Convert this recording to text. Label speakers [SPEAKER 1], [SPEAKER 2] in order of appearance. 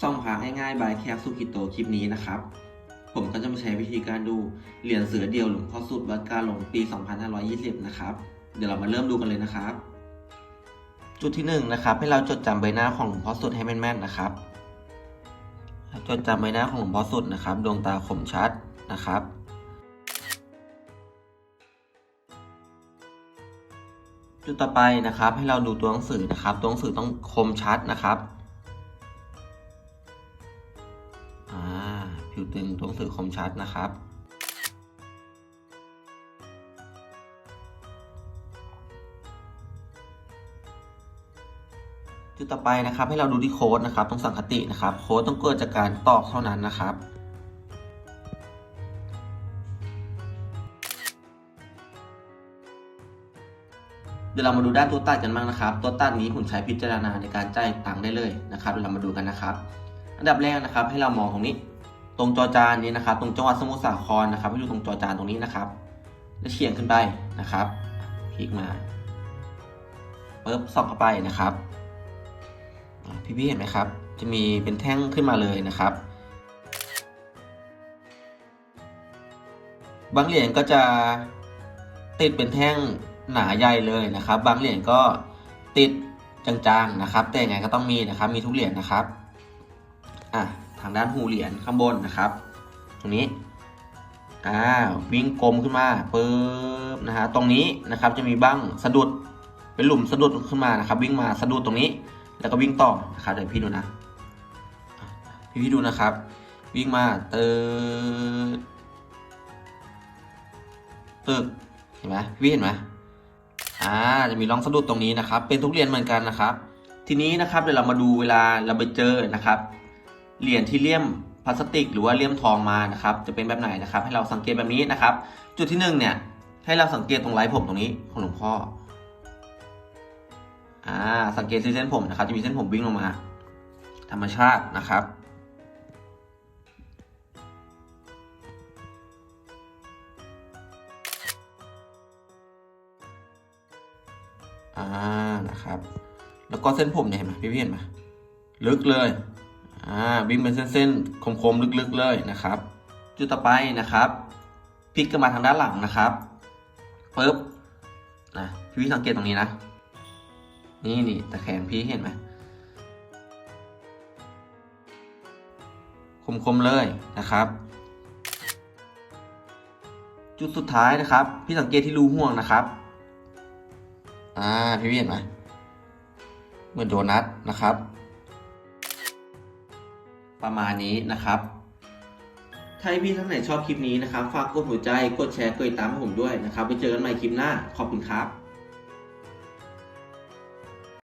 [SPEAKER 1] ซ่อมพาง่ายๆ บายแคปสุกิโตคลิปนี้นะครับ ผมก็จะมาใช้วิธีการดูเหรียญเสือเดียวหลวงพ่อสุดวัดกาหลงปี 2520 นะครับ เดี๋ยวเรามาเริ่มดูกันเลยนะครับ จุดที่1นงนะครับให้เราจดจำใบหน้าของหลวงพ่อสุดให้แม่นๆนะครับ จดจำใบหน้าของหลวงพ่อสุดนะครับ ดวงตาคมชัดนะครับจุดต่อไปนะครับให้เราดูตัวหนังสือนะครับ ตัวหนังสือต้องคมชัดนะครับ ผิวตึงตัวหนังสื่อคมชัดนะครับ จุดต่อไปนะครับให้เราดูที่โค้ดนะครับตรงสังคตินะครับ โค้ดต้องเกิดจากการตอกเท่านั้นนะครับเดี๋ยวเรามาดูด้านตัวตัดกันบ้างนะครับ ตัวตัดนี้ผมใช้พิจารณาในการจ่ายตังค์ได้เลยนะครับเดี๋ยวเรามาดูกันนะครับ อันดับแรกนะครับให้เรามองตรงนี้ ตรงจอจานนี้นะครับ ตรงจังหวัดสมุทรสาครนะครับให้ดูตรงจอจานตรงนี้นะครับ แล้วเฉียงขึ้นไปนะครับคลิกมาปึ๊บส่องเข้าไปนะครับอ่พี่เห็นไหมครับ จะมีเป็นแท่งขึ้นมาเลยนะครับ บางเหรียญก็จะติดเป็นแท่งหนาใหญ่เลยนะครับ บางเหรียญก็ติดจางๆนะครับ แต่ยังไงก็ต้องมีนะครับ มีทุกเหรียญนะครับ อะ ทางด้านหูเหรียญข้างบนนะครับ ตรงนี้อ่าวิ่งกลมขึ้นมาปึ๊บนะฮะตรงนี้นะครับจะมีบ้างสะดุดเป็นหลุมสะดุดขึ้นมานะครับ วิ่งมาสะดุดตรงนี้ แล้วก็วิ่งต่อนะครับเดี๋ยวพี่ดูนะอะพี่พี่ดูนะครับ วิ่งมาเติดตึกเห็นไหมพี่เห็นไหมอ่าจะมีร่องสะดุดตรงนี้นะครับ เป็นทุกเหรียญเหมือนกันนะครับ ทีนี้นะครับเดี๋ยวเรามาดูเวลาเราไปเจอนะครับ เหรียญที่เลี่ยมพลาสติก หรือว่าเลี่ยมทองมานะครับ จะเป็นแบบไหนนะครับ ให้เราสังเกตแบบนี้นะครับ จุดที่หนึ่งเนี่ยให้เราสังเกตตรงไร้ผมตรงนี้ของหลวงพ่ออ่าสังเกตที่เส้นผมนะครับ จะมีเส้นผมวิ่งลงมา ธรรมชาตินะครับอ่านะครับ แล้วก็เส้นผมเนี่ยเห็นไหมพี่พี่เห็นไหมลึกเลย อ่าวิ่งเป็นเส้นๆคมๆลึกๆเลยนะครับ จุดต่อไปนะครับพลิกกันมาทางด้านหลังนะครับปึ๊บนะพี่สังเกตตรงนี้นะ นี่นี่ตะแคงพี่เห็นไหมคมๆเลยนะครับ จุดสุดท้ายนะครับ พี่สังเกตที่รูห่วงนะครับอ่าพี่พี่เห็นไหมเหมือนโดนัทนะครับ ประมาณนี้นะครับถ้าพี่ท่านไหนชอบคลิปนี้นะครับ ฝากกดหัวใจ กดแชร์ กดติดตามให้ผมด้วยนะครับ ไปเจอกันใหม่คลิปหน้า ขอบคุณครับ